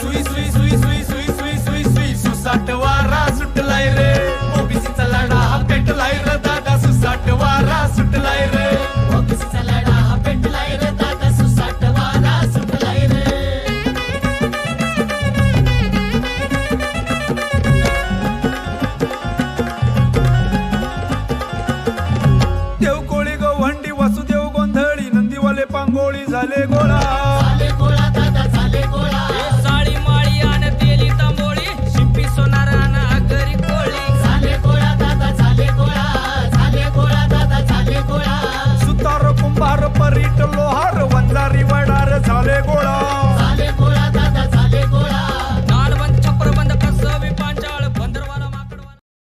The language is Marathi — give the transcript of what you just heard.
सुई सुई सुई सुई सुई सुई सुई सुई. सुसाट सुटलाय रे. ओबीसीचा लढा हा पेटलाय रे दादा. सुसाट सुटलाय रे. ओबीसीचा लढा हा पेटलाय रे दादा. सुसाट वारा सुटलाय रे. देवकोळी गोवंडी वासुदेव गोंधळी पांगोळी झाले गोळा. Blow hard, one, Larry, one.